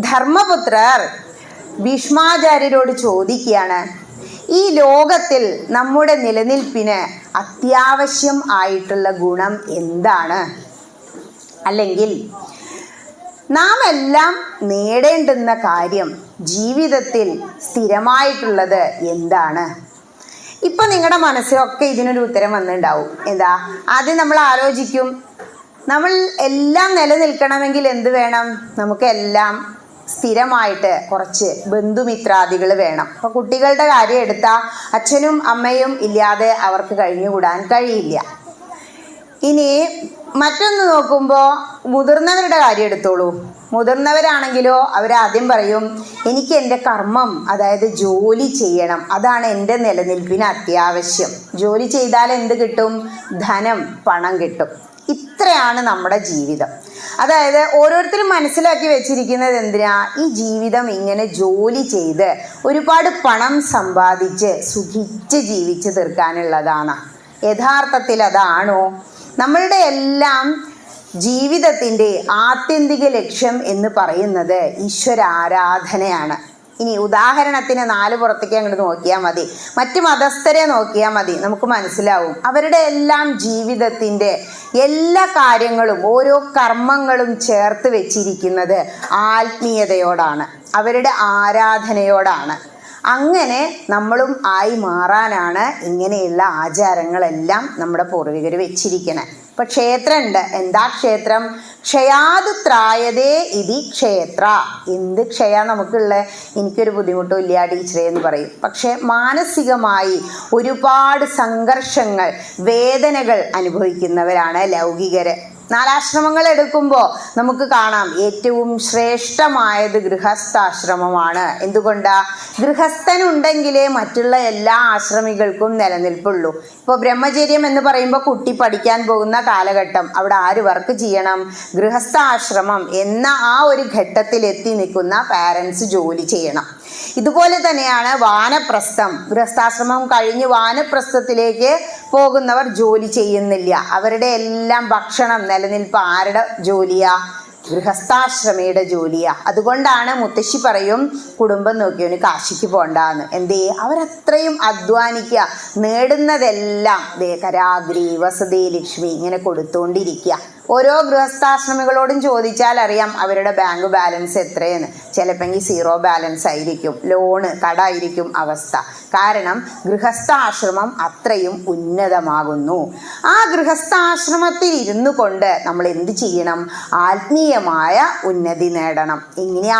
ധർമ്മപുത്രർ ഭീഷ്മാചാര്യരോട് ചോദിക്കുകയാണ് ഈ ലോകത്തിൽ നമ്മുടെ നിലനിൽപ്പിന് അത്യാവശ്യം ആയിട്ടുള്ള ഗുണം എന്താണ്? അല്ലെങ്കിൽ നാം എല്ലാം നേടേണ്ടുന്ന കാര്യം ജീവിതത്തിൽ സ്ഥിരമായിട്ടുള്ളത് എന്താണ്? ഇപ്പൊ നിങ്ങളുടെ മനസ്സിലൊക്കെ ഇതിനൊരു ഉത്തരം വന്നിട്ടുണ്ടാവും എന്താ? ആദ്യം നമ്മൾ ആലോചിക്കും നമ്മൾ എല്ലാം നിലനിൽക്കണമെങ്കിൽ എന്ത് വേണം? നമുക്ക് എല്ലാം സ്ഥിരമായിട്ട് കുറച്ച് ബന്ധുമിത്രാദികൾ വേണം. അപ്പൊ കുട്ടികളുടെ കാര്യം എടുത്താൽ അച്ഛനും അമ്മയും ഇല്ലാതെ അവർക്ക് കഴിഞ്ഞുകൂടാൻ കഴിയില്ല. ഇനി മറ്റൊന്ന് നോക്കുമ്പോൾ മുതിർന്നവരുടെ കാര്യം എടുത്തോളൂ. മുതിർന്നവരാണെങ്കിലോ അവരാദ്യം പറയും എനിക്ക് എന്റെ കർമ്മം അതായത് ജോലി ചെയ്യണം. അതാണ് എന്റെ നിലനിൽപ്പിന് അത്യാവശ്യം. ജോലി ചെയ്താൽ എന്ത് കിട്ടും? ധനം പണം കിട്ടും. ഇത്രയാണ് നമ്മുടെ ജീവിതം. അതായത് ഓരോരുത്തരും മനസ്സിലാക്കി വെച്ചിരിക്കുന്നത് എന്തിനാ? ഈ ജീവിതം ഇങ്ങനെ ജോലി ചെയ്ത് ഒരുപാട് പണം സമ്പാദിച്ച് സുഖിച്ച് ജീവിച്ച് തീർക്കാനുള്ളതാണ്. യഥാർത്ഥത്തിൽ അതാണോ? നമ്മളുടെ എല്ലാം ജീവിതത്തിന്റെ ആത്യന്തിക ലക്ഷ്യം എന്ന് പറയുന്നത് ഈശ്വര ആരാധനയാണ് ഇനി ഉദാഹരണത്തിന് നാല് പുറത്തേക്ക് അങ്ങോട്ട് നോക്കിയാൽ മതി. മറ്റ് മതസ്ഥരെ നോക്കിയാൽ മതി. നമുക്ക് മനസ്സിലാവും. അവരുടെ എല്ലാം ജീവിതത്തിന്റെ എല്ലാ കാര്യങ്ങളും ഓരോ കർമ്മങ്ങളും ചേർത്ത് വെച്ചിരിക്കുന്നത് ആത്മീയതയോടാണ് അവരുടെ ആരാധനയോടാണ്. അങ്ങനെ നമ്മളും ആയി മാറാനാണ് ഇങ്ങനെയുള്ള ആചാരങ്ങളെല്ലാം നമ്മുടെ പൂർവികർ വെച്ചിരിക്കണേ. ഇപ്പൊ ക്ഷേത്രമുണ്ട് എന്താ ക്ഷേത്രം? ക്ഷയാത് ത്രായതേ ഇതി ക്ഷേത്ര. എന്ത് ക്ഷയ നമുക്കുള്ള? എനിക്കൊരു ബുദ്ധിമുട്ടും ഇല്ല ടീച്ചറെ എന്ന് പറയും. പക്ഷെ മാനസികമായി ഒരുപാട് സംഘർഷങ്ങൾ വേദനകൾ അനുഭവിക്കുന്നവരാണ് ലൗകികര്. നാലാശ്രമങ്ങൾ എടുക്കുമ്പോൾ നമുക്ക് കാണാം ഏറ്റവും ശ്രേഷ്ഠമായത് ഗൃഹസ്ഥാശ്രമമാണ്. എന്തുകൊണ്ടാ? ഗൃഹസ്ഥനുണ്ടെങ്കിലേ മറ്റുള്ള എല്ലാ ആശ്രമികൾക്കും നിലനിൽപ്പുള്ളൂ. ഇപ്പോൾ ബ്രഹ്മചര്യം എന്ന് പറയുമ്പോൾ കുട്ടി പഠിക്കാൻ പോകുന്ന കാലഘട്ടം. അവിടെ ആര് വർക്ക് ചെയ്യണം? ഗൃഹസ്ഥാശ്രമം എന്ന ആ ഒരു ഘട്ടത്തിൽ എത്തി നിൽക്കുന്ന പാരൻസ് ജോലി ചെയ്യണം. ഇതുപോലെ തന്നെയാണ് വാനപ്രസ്ഥം. ഗൃഹസ്ഥാശ്രമം കഴിഞ്ഞ് വാനപ്രസ്ഥത്തിലേക്ക് പോകുന്നവർ ജോലി ചെയ്യുന്നില്ല. അവരുടെ എല്ലാം ഭക്ഷണം നിലനിൽപ്പ് ആരുടെ ജോലിയാ? ഗൃഹസ്ഥാശ്രമയുടെ ജോലിയാ. അതുകൊണ്ടാണ് മുത്തശ്ശി പറയും കുടുംബം നോക്കിയവന് കാശിക്ക് പോണ്ടാന്ന്. എന്തേ? അവരത്രയും അധ്വാനിക്കുക നേടുന്നതെല്ലാം ദേ കരാഗ്രി വസതി ലക്ഷ്മി ഇങ്ങനെ കൊടുത്തുകൊണ്ടിരിക്കുക ഓരോ ഗൃഹസ്ഥാശ്രമികളോടും ചോദിച്ചാൽ അറിയാം അവരുടെ ബാങ്ക് ബാലൻസ് എത്രയെന്ന്. ചിലപ്പോൾ സീറോ ബാലൻസ് ആയിരിക്കും. ലോണ് കടായിരിക്കും അവസ്ഥ. കാരണം ഗൃഹസ്ഥാശ്രമം അത്രയും ഉന്നതമാകുന്നു. ആ ഗൃഹസ്ഥാശ്രമത്തിൽ ഇരുന്നു കൊണ്ട് നമ്മൾ എന്ത് ചെയ്യണം? ആത്മീയമായ ഉന്നതി നേടണം. എങ്ങനെയാ